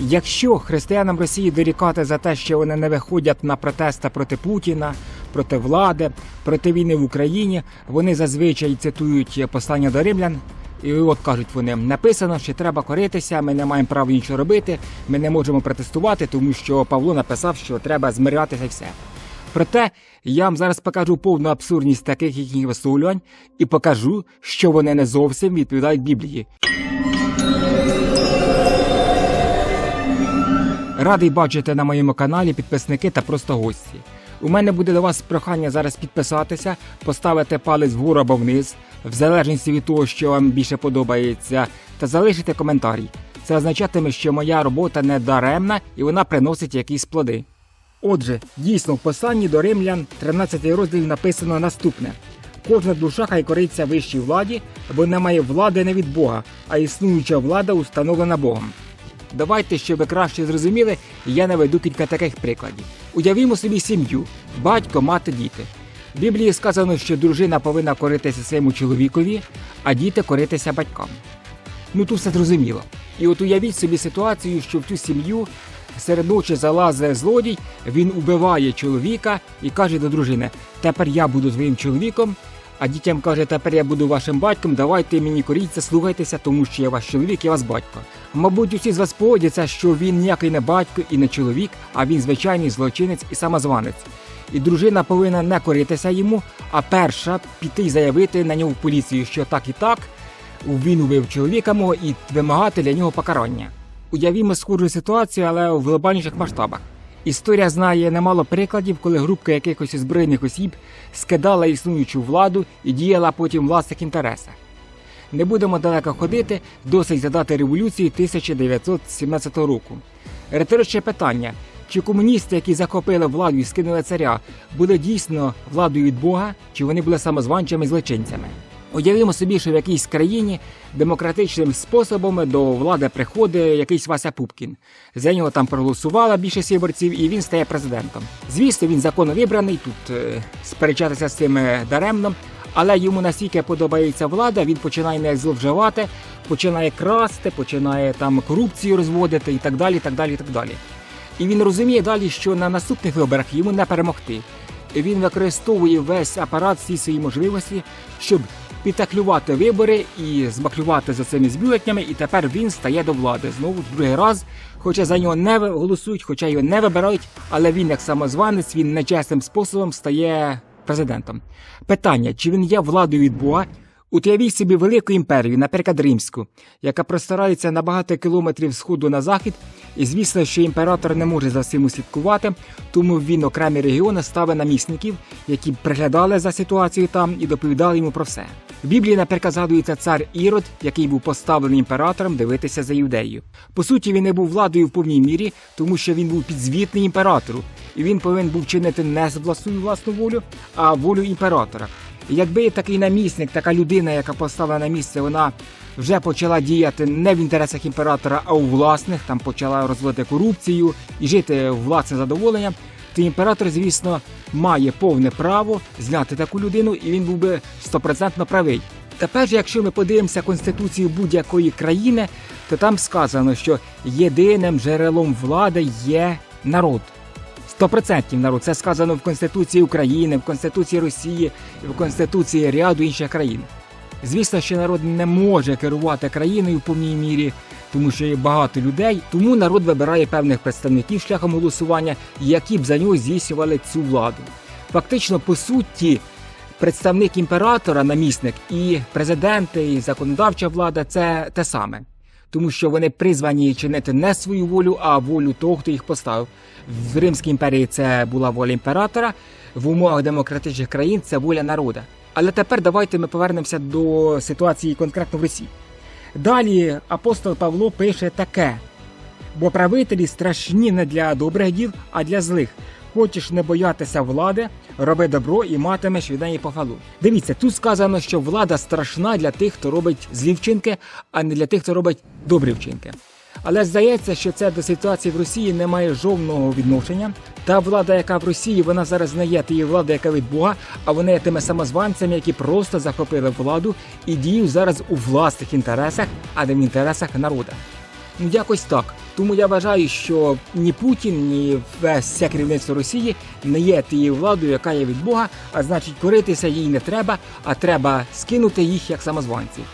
Якщо християнам Росії дорікати за те, що вони не виходять на протести проти Путіна, проти влади, проти війни в Україні, вони зазвичай цитують послання до римлян. І от кажуть вони, написано, що треба коритися, ми не маємо права нічого робити, ми не можемо протестувати, тому що Павло написав, що треба змирятися і все. Проте я вам зараз покажу повну абсурдність таких їхніх висловлювань і покажу, що вони не зовсім відповідають Біблії. Радий бачити на моєму каналі підписники та просто гості. У мене буде до вас прохання зараз підписатися, поставити палець вгору або вниз, в залежності від того, що вам більше подобається, та залишити коментарі. Це означатиме, що моя робота не даремна і вона приносить якісь плоди. Отже, дійсно в посланні до римлян 13 розділ написано наступне: кожна душа хай кориться вищій владі, бо немає влади не від Бога, а існуюча влада установлена Богом. Давайте, щоб ви краще зрозуміли, я наведу кілька таких прикладів. Уявімо собі сім'ю: батько, мати, діти. В Біблії сказано, що дружина повинна коритися своєму чоловікові, а діти коритися батькам. Ну тут все зрозуміло. І от уявіть собі ситуацію, що в цю сім'ю серед ночі залазить злодій, він убиває чоловіка і каже до дружини: Тепер я буду твоїм чоловіком. А дітям каже, тепер я буду вашим батьком, давайте мені коріться, слухайтеся, тому що я ваш чоловік, я вас батько. Мабуть, усі з вас погодяться, що він ніякий не батько і не чоловік, а він звичайний злочинець і самозванець. І дружина повинна не коритися йому, а перша піти й заявити на нього в поліцію, що так і так, він убив чоловіка мого і вимагати для нього покарання. Уявімо схожу ситуацію, але в глобальніших масштабах. Історія знає немало прикладів, коли групка якихось озброєних осіб скидала існуючу владу і діяла потім в власних інтересах. Не будемо далеко ходити, досить задати революції 1917 року. Риторичне питання: чи комуністи, які захопили владу і скинули царя, були дійсно владою від Бога, чи вони були самозванчими злочинцями? Уявімо собі, що в якійсь країні демократичним способом до влади приходить якийсь Вася Пупкін. За нього там проголосувала більшість виборців, і він стає президентом. Звісно, він законно вибраний, тут е, сперечатися з цим е, даремно. Але йому настільки подобається влада, він починає не зловживати, починає красти, починає там корупцію розводити і так далі. Так далі, так далі. І він розуміє далі, що на наступних виборах йому не перемогти. Він використовує весь апарат всі свої можливості, щоб підтаклювати вибори і змаклювати за цими збюлетнями, і тепер він стає до влади знову в другий раз. Хоча за нього не голосують, хоча його не вибирають, але він, як самозванець, він нечесним способом стає президентом. Питання: чи він є владою від Бога? Уявіть собі велику імперію, наприклад, римську, яка простирається на багато кілометрів сходу на захід, і звісно, що імператор не може за цим услідкувати, тому він окремі регіони ставив намісників, які приглядали за ситуацією там і доповідали йому про все. В Біблії, наприклад, згадується цар Ірод, який був поставлений імператором дивитися за юдею. По суті, він не був владою в повній мірі, тому що він був підзвітний імператору, і він повинен був чинити не свою власну волю, а волю імператора. І Якби такий намісник, така людина, яка поставлена на місце, вона вже почала діяти не в інтересах імператора, а у власних, там почала розвивати корупцію і жити власне задоволення, то імператор, звісно, має повне право зняти таку людину, і він був би стопроцентно правий. Тепер, якщо ми подивимося конституцію будь-якої країни, то там сказано, що єдиним джерелом влади є народ. 100% народ. Це сказано в Конституції України, в Конституції Росії, в Конституції ряду інших країн. Звісно, що народ не може керувати країною в повній мірі, тому що є багато людей. Тому народ вибирає певних представників шляхом голосування, які б за нього здійснювали цю владу. Фактично, по суті, представник імператора, намісник, і президенти, і законодавча влада це те саме. Тому що вони призвані чинити не свою волю, а волю того, хто їх поставив. В Римській імперії це була воля імператора, в умовах демократичних країн це воля народа. Але тепер давайте ми повернемося до ситуації конкретно в Росії. Далі апостол Павло пише таке: бо правителі страшні не для добрих діл, а для злих. Хочеш не боятися влади, роби добро і матимеш від неї похвалу. Дивіться, тут сказано, що влада страшна для тих, хто робить злі вчинки, а не для тих, хто робить добрі вчинки. Але здається, що це до ситуації в Росії не має жодного відношення. Та влада, яка в Росії, вона зараз не є тією владою, яка від Бога, а вони є тими самозванцями, які просто захопили владу і діють зараз у власних інтересах, а не в інтересах народа. Ну якось так. Тому я вважаю, що ні Путін, ні все керівництво Росії не є тією владою, яка є від Бога, а значить коритися їй не треба, а треба скинути їх як самозванців.